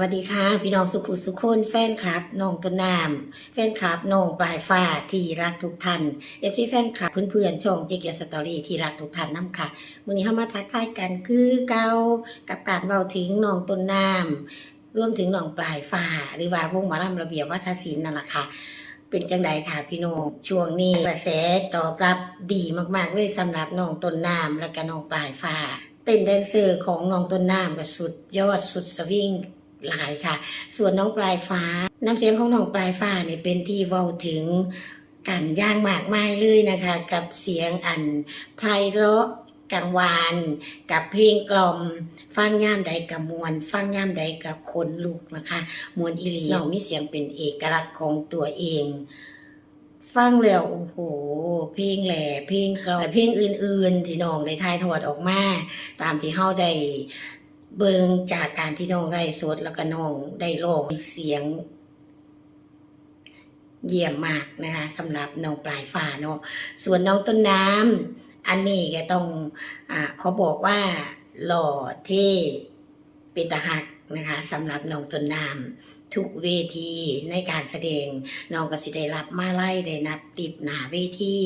วัสดีค่ะ พี่น้องสุขุสุขคนแฟนคลับน้องต้นน้ำแฟนคลับน้องปลายฟ้าที่รักทุกท่านเอฟซีแฟนคลับเพื่อนๆช่องเจเกียสตอรี่ที่รักทุกท่านน้ำค่ะวันนี้เข้ามาทักทายกันคือเกากับการเบาถึงน้องต้นน้ำรวมถึงน้องปลายฟ้าหรือว่าวงหมอลำระเบียบวัฒนศิลป์นั่นแหละค่ะเป็นจังใดค่ะพี่น้องช่วงนี้กระแสตอบรับดีมากๆเลยสำหรับน้องต้นน้ำและก็น้องปลายฟ้าเต้นแดนเซอร์ของน้องต้นน้ำก็สุดยอดสุดสวิง หลายค่ะ ส่วนน้องปลายฟ้า น้ำเสียงของน้องปลายฟ้าเนี่ยเป็นที่เว้าถึงกันย่างมากไมายเลยนะคะ กับเสียงอันไพเราะกังวานกับเพลงกล่อม ฟังย่ามใดกับมวลฟังย่ามใดกับคนลูกนะคะ มวลอิลีน้องมีเสียงเป็นเอกลักษณ์ของตัวเอง ฟังแล้วโอ้โห เพลงแหล่เพลงกลอนเพลงอื่น ๆ ที่น้องได้ทายทอดออกมา ตามที่เฮาได้ เบิงจากการที่น้องได้สดแล้วก็น้องได้ร้องเสียง เยี่ยมมากนะคะสำหรับน้องปลายฟ้าเนาะส่วนน้องต้นน้ำอันนี้ก็ต้องอ่าเขาบอกว่าหล่อเท่เป็นตาหักนะคะสำหรับน้องต้นน้ำทุกเวทีในการแสดงน้องก็สิได้รับมาไล่ได้นับติดหนาเวที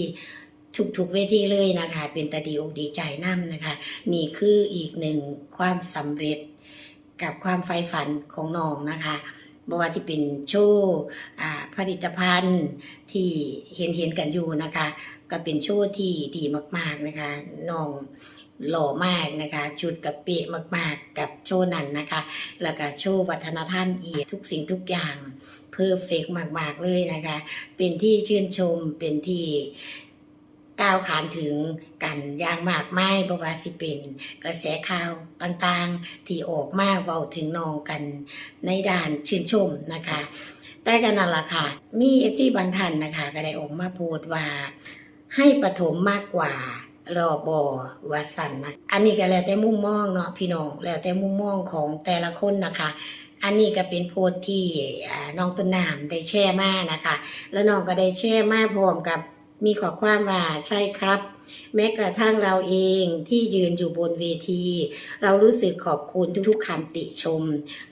ทุกๆเวทีเลยนะคะ เป็นตาดีอกดีใจน้ำนะคะ นี่คืออีกหนึ่งความสำเร็จกับความใฝ่ฝันของน้องนะคะบว่าที่เป็นโชว์อ่าผลิตภัณฑ์ที่เห็นเห็นกันอยู่นะคะ ก็เป็นโชว์ที่ดีมาก ๆนะคะน้องหล่อมากนะคะ ชุดกับเป๊ะมาก ๆ กับโชว์นั้นนะคะ แล้วก็โชว์วัฒนธรรมอีกทุกสิ่งทุกอย่างเพอร์เฟกมาก ๆ เลยนะคะ เป็นที่ชื่นชมเป็นที่ ก้าวขานถึงกันอย่างมากไมายบว่าสิเป็น กระแสข่าวต่างๆ ที่ออกมาเว้าถึงน้องกันในด้านชื่นชมนะคะ แต่กันนั่นล่ะค่ะ มีเอฟซีบางท่านนะคะ ก็ได้ออกมาพูดว่าให้ปฐมมากกว่ารอบอวัสันนะอันนี้ก็แล้วแต่มุมมองเนาะพี่น้องแล้วแต่มุมมองของแต่ละคนนะคะ อันนี้ก็เป็นโพสที่น้องต้นน้ำได้แช่มานะคะ แล้วน้องก็ได้แช่มาพร้อมกับ มีขอความว่าใช่ครับ แม้กระทั่งเราเองที่ยืนอยู่บนเวที เรารู้สึกขอบคุณทุกๆคำติชม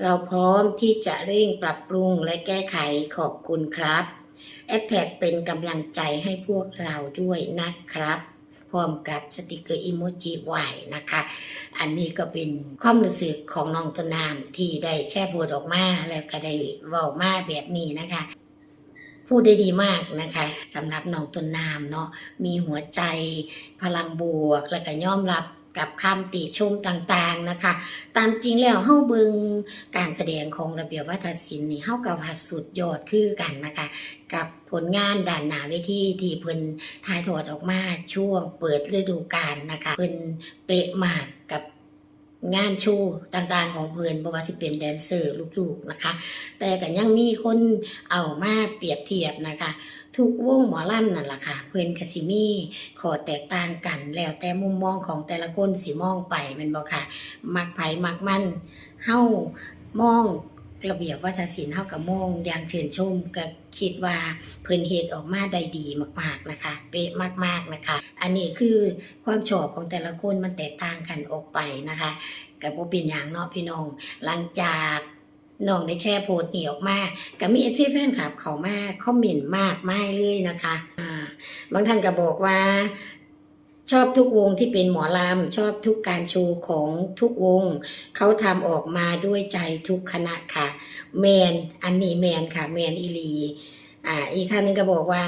เราพร้อมที่จะเร่งปรับปรุงและแก้ไขขอบคุณครับแอดแท็กเป็นกำลังใจให้พวกเราด้วยนะครับ พร้อมกับสติกเกอร์อิโมจิไหวนะคะ อันนี้ก็เป็นความรู้สึกของน้องต้นน้ำที่ได้แช่โพดออกมาแล้วก็ได้เว้ามาแบบนี้นะคะ พูดได้ดีมากนะคะสำหรับน้องต้นน้ำเนาะมีหัวใจพลังบวก แล้วก็ยอมรับกับคำติชมต่างๆนะคะ ตามจริงแล้วเฮาเบิงการแสดงของระเบียบวัฒนศิลป์นี่เฮากับว่าสุดยอดคือกันนะคะ กับผลงานด่านหนาเวทีที่เพิ่นถ่ายทอดออกมาช่วงเปิดฤดูกาลนะคะ เพิ่นเป๊ะมากกับ งานโชว์ต่างๆของเพื่อนบ่ว่าสิเป็นแดนเซอร์ลูกๆนะคะ แต่ก็ยังมีคนเอามาเปรียบเทียบนะคะ ทุกวงหมอลำนั่นแหละค่ะ เพื่อนก็สิมีขอแตกต่างกัน แล้วแต่มุมมองของแต่ละคนสิมองไปมันบอกค่ะ มักไผ่มักมันเฮามอง ระเบียบวัฒนศิลป์เฮาก็มงอย่างชื่นชมก็คิดว่าเพิ่นเฮ็ดออกมาได้ดีมากๆนะคะ เป๊ะมากๆนะคะ อันนี้คือความชอบของแต่ละคนมันแตกต่างกันออกไปนะคะก็บ่เป็นหยังเนาะพี่น้อง หลังจากน้องได้แชร์โพสต์นี้ออกมาก็มีเอฟซีแฟนคลับเขามาคอมเมนต์มากมายเลยนะคะอ่าบางท่านก็บอกว่า ชอบทุกวงที่เป็นหมอลำชอบทุกการโชว์ของทุกวง เขาทำออกมาด้วยใจทุกคณะค่ะ แมนอันนี้แมนค่ะ แมนอีลีอ่าอีกท่านหนึงก็บอกว่า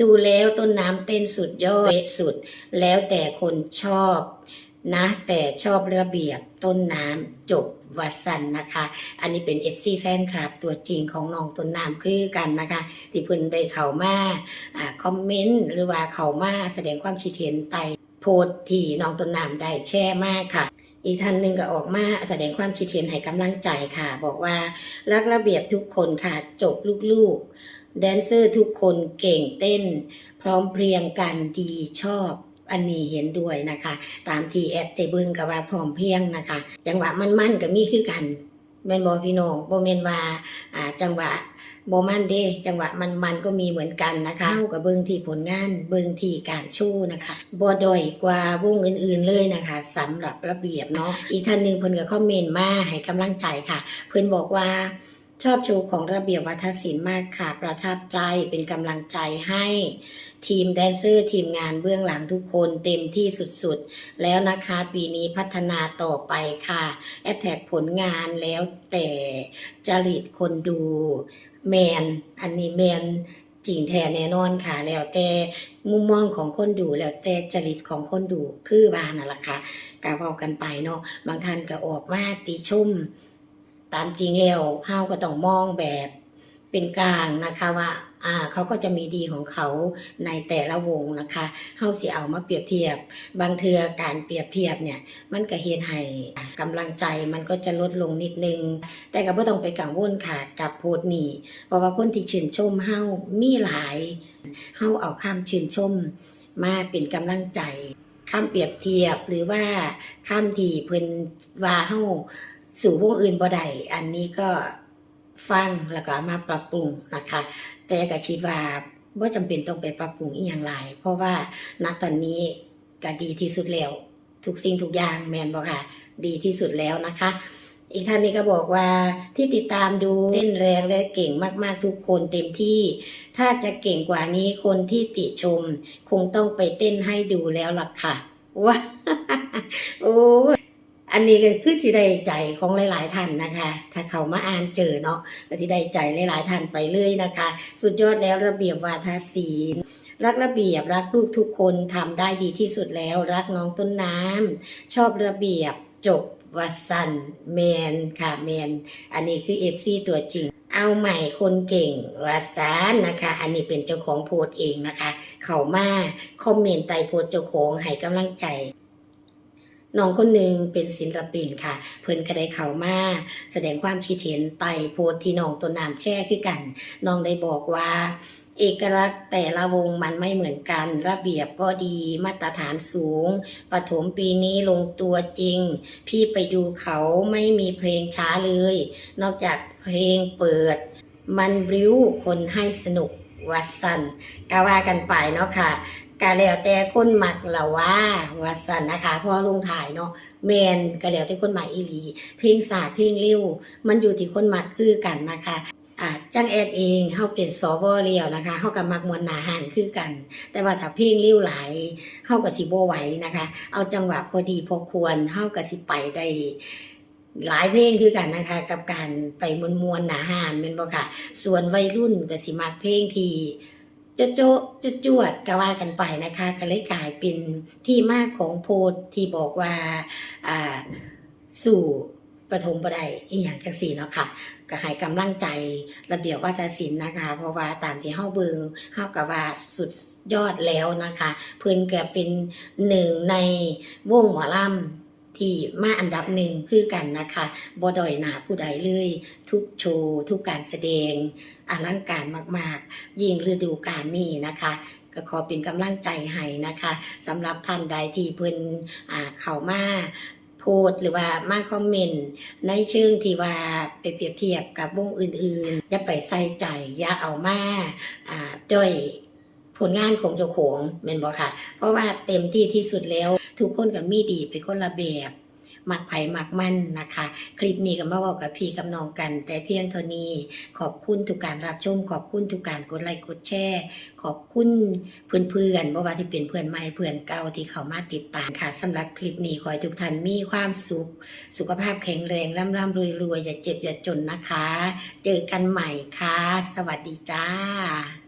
ดูแล้วต้นน้ำเต้นสุดยอดสุด แล้วแต่คนชอบนะ แต่ชอบระเบียบต้นน้ำจบวัดสันนะคะ อันนี้เป็นเอฟซีแฟนคลับ ตัวจริงของน้องต้นน้ำคือกันนะคะ ที่เพิ่นได้เข้ามาอ่าคอมเมนต์หรือว่าเข้ามาแสดงความคิดเห็นใต้โพ สต์ที่น้องต้นน้ำได้แชร์มากค่ะ อีกท่านหนึ่งก็ออกมาแสดงความคิดเห็นให้กำลังใจค่ะ บอกว่ารักระเบียบทุกคนค่ะจบลูกๆ แดนเซอร์ทุกคนเก่งเต้น พร้อมเพรียงกันดีชอบอันนี้เห็นด้วยนะคะ ตามที่แอดเตเบิงกับว่าพร้อมเพรียงนะคะ จังหวะมันๆก็มีคือกันแม่นบอพี่น้องบ่แม่นว่าจังหวะ โบมันเด้จังหวะมันมันก็มีเหมือนกันนะคะเท่ากับเบิงที่ผลงานเบิงที่การชู้นะคะบ่ด้อยกว่าวงอื่นๆเลยนะคะสำหรับระเบียบเนาะอีกท่านหนึ่งเพิ่นก็คอมเมนต์มาให้กำลังใจค่ะ เพิ่นบอกว่าชอบโชว์ของระเบียบวัฒนศิลป์มากค่ะ ประทับใจเป็นกำลังใจให้ทีมแดนเซอร์ ทีมงานเบื้องหลังทุกคนเต็มที่สุดๆ แล้วนะคะปีนี้พัฒนาต่อไปค่ะ แอดแท็กผลงานแล้วแต่จริตคนดู แมนอันนี้แมนจริงแท้แน่นอนค่ะ แล้วแต่มุมมองของคนดูแล้วแต่จริตของคนดูคือว่านั่นแหละค่ะกาเว้ากันไปเนาะบางท่านก็ออกมาติชม ตามจริงแล้วเฮาก็ต้องมองแบบเป็นกลางนะคะว่า อ่าเขาก็จะมีดีของเขาในแต่ละวงนะคะเฮาสิเอามาเปรียบเทียบ บางเทือการเปรียบเทียบเนี่ยมันก็เฮ็ดให้กำลังใจมันก็จะลดลงนิดนึง แต่ก็บ่ต้องไปกังวลค่ะกับโพสต์นี้เพราะว่าคนที่ชื่นชมเฮามีหลายเฮาเอาคำชื่นชม มาเป็นกำลังใจคำเปรียบเทียบหรือว่าคำที่เพิ่นว่าเฮาสู่วงอื่นบ่ได้อันนี้ก็ฟังแล้วก็เอามาปรับปรุงนะคะ แต่ก็คิดว่าบ่จำเป็นต้องไปปรับปรุงอีหยังหลายเพราะว่าณตอนนี้ก็ดีที่สุดแล้ว ทุกสิ่งทุกอย่างแมนบอกค่ะ ดีที่สุดแล้วนะคะ อีกท่านนี้ก็บอกว่าที่ติดตามดูเต้นแรงและเก่งมากๆทุกคนเต็มที่ ถ้าจะเก่งกว่านี้คนที่ติชม คงต้องไปเต้นให้ดูแล้วล่ะค่ะว้าโอ้ อันนี้ก็คือสิได้ใจของหลาย ๆ ท่านนะคะ ถ้าเขามาอ่านเจอเนาะก็สิได้ใจหลาย ๆ ท่านไปเลยนะคะ สุดยอดแล้วระเบียบวาทศิลป์รักระเบียบรักลูกทุกคนทำได้ดีที่สุดแล้ว รักน้องต้นน้ำชอบระเบียบจบวัสันแมนค่ะแมนอันนี้คือเอฟซีตัวจริง เอาใหม่คนเก่งวาสานนะคะ อันนี้เป็นเจ้าของโพสต์เองนะคะ เขามาคอมเมนต์ใต้โพสต์เจ้าของให้กำลังใจ น้องคนหนึ่งเป็นศิลปินค่ะ เพิ่นก็ได้เข้ามาแสดงความคิดเห็นใต้โพสที่น้องต้นน้ำแช่คือกัน น้องได้บอกว่าเอกลักษณ์แต่ละวงมันไม่เหมือนกัน ระเบียบก็ดีมาตรฐานสูงปฐมปีนี้ลงตัวจริง พี่ไปดูเขาไม่มีเพลงช้าเลย นอกจากเพลงเปิด มันริ้วคนให้สนุกวัดสันก็ว่ากันไปเนาะค่ะ กาแล้วแต่คนหมักละว่าวัสันนะคะเพราะว่าลงถ่ายเนาะแมนก็แล้วแต่คนหมักอีหลี เพลงศาสตร์เพลงเร็วมันอยู่ที่คนหมักคือกันนะคะอ่าจังแอดเองเฮาเป็นสวเลียวนะคะเฮาก็มักมวนหนาหานคือกัน แต่ว่าถ้าเพลงเร็วไหลเฮาก็สิบ่ไหวนะคะ เอาจังหวะพอดีพอควรเฮาก็สิไปได้หลายเพลงคือกันนะคะ กับการไปมวนมวนๆหนาหานแม่นบ่ค่ะ ส่วนวัยรุ่นก็สิมักเพลงที่ จะโจจะจวดก็ว่ากันไปนะคะ ก็เลยกลายเป็นที่มาของโพสที่บอกว่าอ่าสู่ปฐมบไดอีหยังจังสี่เนาะค่ะก็ให้กำลังใจระเบียบวัฒนศิลป์นะคะ เพราะว่าตามที่เฮาเบิงเฮากับว่าสุดยอดแล้วนะคะ เพิ่นก็เป็นหนึ่งในวงหมอลำ ที่มาอันดับหนึ่งคือกันนะคะบ่ดอยหนาผู้ใดเลย ทุกโชว์ทุกการแสดงอลังการมากๆ ยิ่งฤดูกาลนี้นะคะก็ขอเป็นกำลังใจให้นะคะสำหรับท่านใดที่เพิ่นอ่าเข้ามาโพสหรือว่ามาคอมเมนต์ในเชิงที่ว่าไปเปรียบเทียบกับวงอื่นๆ อย่าไปใส่ใจอย่าเอามาอ่าด้อย ผลงานของเจ้าของแม่นบ่ค่ะ เพราะว่าเต็มที่ที่สุดแล้ว ทุกคนก็มีดีเป็นคนละแบบมักไผ่มักมั่นนะคะ คลิปนี้ก็มาบอกกับพี่กับน้องกัน แต่เพียงเท่านี้ขอบคุณทุกการรับชม ขอบคุณทุกการกดไลค์กดแชร์ ขอบคุณเพื่อนๆบ่ว่าที่เป็นเพื่อนใหม่เพื่อนเก่าที่เขามาติดตามค่ะสำหรับคลิปนี้ขอให้ทุกท่านมีความสุข สุขภาพแข็งแรงร่ำร่ำรวยรวยอย่าเจ็บอย่าจนนะคะ เจอกันใหม่ค่ะ สวัสดีจ้า